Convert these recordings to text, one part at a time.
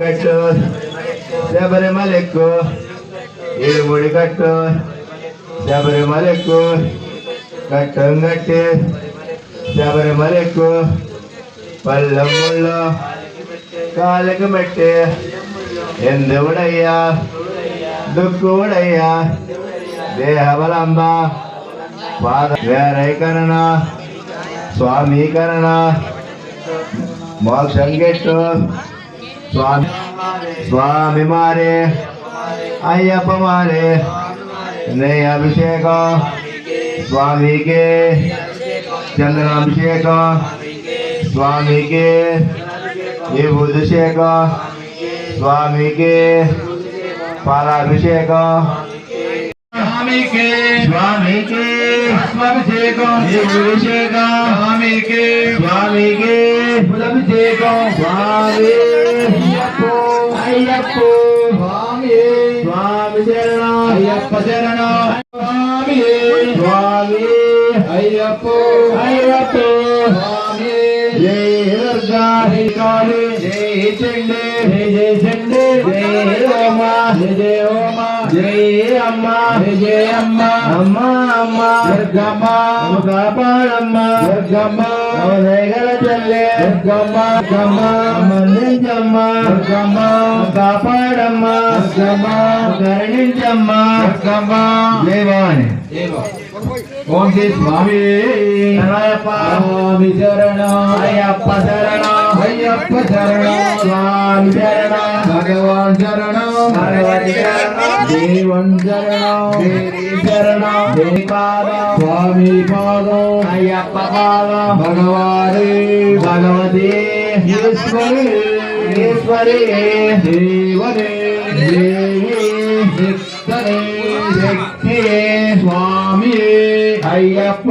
కట్టు శబరిమలెక్కు ఇరుముడి కట్టు. శబరిమలెక్కు కట్టం కట్టి. శబరిమలెక్కు పల్లెముళ్ళు కాళ్ళకి మెట్టి ఎందువుడయ్యా? దుక్కువుడయ్యా? దేహబలంబ. పాద వేరైకరణ. స్వామీకరణ. మోక్షం గెట్టు. स्वामी स्वामी मारे अय्यप मारे नए अभिषेक स्वामी के चंद्राभिषेक स्वामी के विभुषेक स्वामी के पालाभिषेक स्वामी के स्वामी के स्वामी के स्वामी के स्वामी అయ్యప్ప అయ్యప్ప స్వామి స్వామి శరణం. అయ్యప్ప శరణం. స్వామి స్వామి అయ్యప్ప. అయ్యప్ప. స్వామి జై దుర్గా. జై కాళీ. జై చండి. జై జై చండి. జై ఓమ జై జయ హోమ జై అమ్మ జై జయ అమ్మ. అమ్మ అమ్మ దుర్గమ్మ కాపాడమ్మ. దుర్గమ్మ. నవదేగల చెల్లె దుర్గమ్మ. దుర్గమ్మ. మందించమ్మ దుర్గమ్మ. కాపాడమ్మ. దుర్గమ్మ. కరుణించమ్మ. దుర్గమ్మ. దేవాని. ఓం శ్రీ. స్వామి శరణం అయ్యప్ప శరణం అయ్యప్ప చరణం స్వామి శరణం భగవాన్ చరణం భగవతి శరణం దేవన్ దేవి దేవి పాదం స్వామి పాదం అయ్యప్ప పాదం భగవారి భగవతి ఈశ్వరి ఈశ్వరి దేవి స్వామి అయ్యప్ప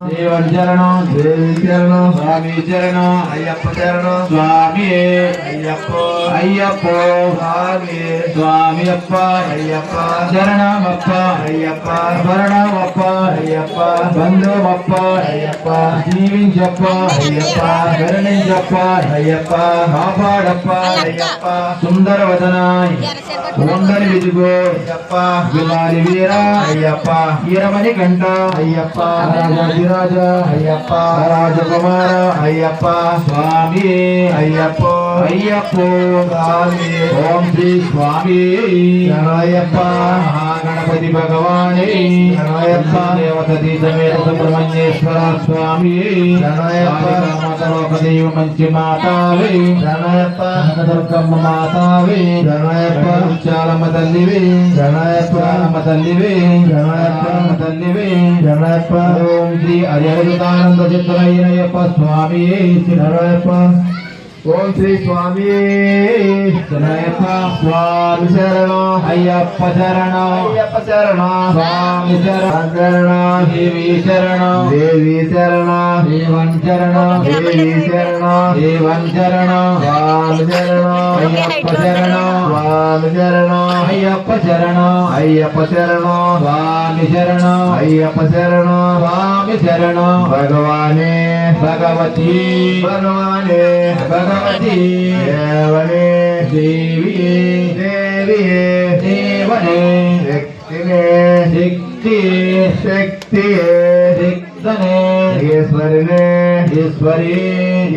தேவர் சரணம் தேவி சரணம் சுவாமி சரணம் ஐயப்ப சரணம் சுவாமியே ஐயப்போ ஐயப்போ சுவாமியே சுவாமி அப்பா ஐயப்பா சரணம் அப்பா ஐயப்பா சரணம் அப்பா ஐயப்பா பந்தம் அப்பா ஐயப்பா ஜீவிஞ்சப்பா ஐயப்பா கருணிஞ்சப்பா ஐயப்பா காப்பாடப்பா ஐயப்பா சுந்தரவதனாய் ஒன்றரை விதுகோ ஐயப்பா விலாரி வீரா ஐயப்பா ஈரமணி கண்டா ஐயப்பா రాజాధిరాజ అయ్యప్ప. రాజకుమార అయ్యప్ప. స్వామి అయ్యప్ప. అయ్యప్ప. స్వామి. ఓం శ్రీ స్వామి. శరణయ్యప్ప మహాగణపతి భగవాని. శరణయ్యప్ప దేవతీ సమేత సుబ్రహ్మణ్యేశ్వర స్వామి శరణయ్యప్ప మాతలోక దైవ మంచి మాతావి. శరణయ్యప్ప కనకదుర్గమ్మ మాతావి. శరణయ్యప్ప చాలమ్మ తల్లివి. శరణయ్యప్ప చాలమ్మ తల్లివి. శరణయ్యప్ప చాలమ్మ తల్లివి. శరణయ్యప్ప ఓం శ్రీ ಶ್ರೀ ಅಜಯದಾನಂದ ಚಿತ್ರಯ್ಯನಯ್ಯಪ್ಪ ಸ್ವಾಮಿಯೇ ಶ್ರೀ ನರಯಪ್ಪ ఓం శ్రీ స్వామి స్వామి శరణం అయ్యప్ప శరణం. అయ్యప్ప శరణం. స్వామి శరణం. శరణం. దేవి శరణం. దేవి శరణం. దేవన్ శరణం. దేవి శరణం. దేవన్ శరణం. స్వామి శరణం. అయ్యప్ప శరణం. స్వామి శరణం. అయ్యప్ప శరణం. అయ్యప్ప శరణం. స్వామి శరణం. అయ్యప్ప శరణం. స్వామి శరణం. భగవానే. భగవతి. భగవానే. భగవతి దేవనే దేవి దేవి దేవనే శక్తినే శక్తి శక్తి శక్తనే. ఈశ్వరినే ஈஸ்வரி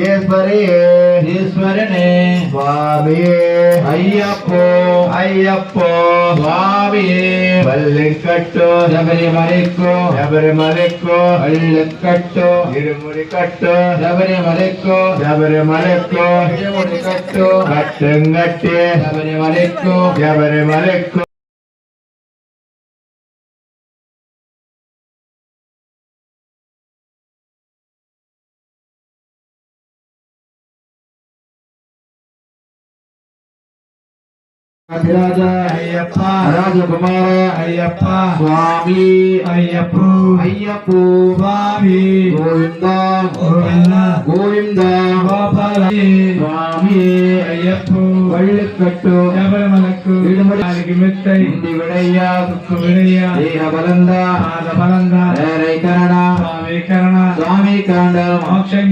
ஈஸ்வரியே ஈஸ்வரனே சுவாமியே ஐயப்போ ஐயப்போ சுவாமியே பல்லுக்கட்டோ சபரிமலைக்கோ சபரிமலைக்கோ பல்லுக்கட்டோ இருமுடி கட்டோ சபரிமலைக்கோ சபரிமலைக்கோ இருமுடி கட்டோ கட்டுங்கட்டே சபரிமலைக்கோ சபரிமலைக்கோ ராஜ ஐயப்பா ராஜகுமார ஐயப்பா சுவாமி ஐயப்போ ஐயப்போ சுவாமி கோவிந்தா கோவிந்தா கோவிந்தா கோபாலே சுவாமி ஐயப்போ வள்ளுக்கட்டு எவரமலக்கு இடுமலாக்கு மெத்தை இந்தி விடையா துக்கு விடையா தேக பலந்தா பாத பலந்தா வேரை கரணா சுவாமி கரணா சுவாமி காண்டல் மோட்சம்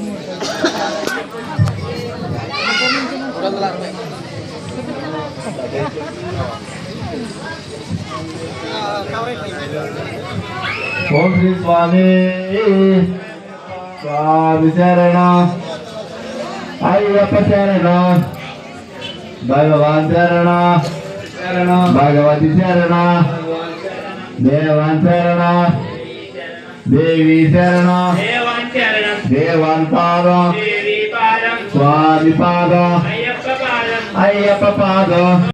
ఓం శ్రీ స్వామి. స్వామి శరణ. అయ్యప్ప శరణ. భగవాన్ శరణ శరణ. భగవతి శరణ. దేవాన్ శరణ. దేవి శరణ. దేవాన్ పాదం. స్వామి పాదం. అయ్యప్ప పాదం.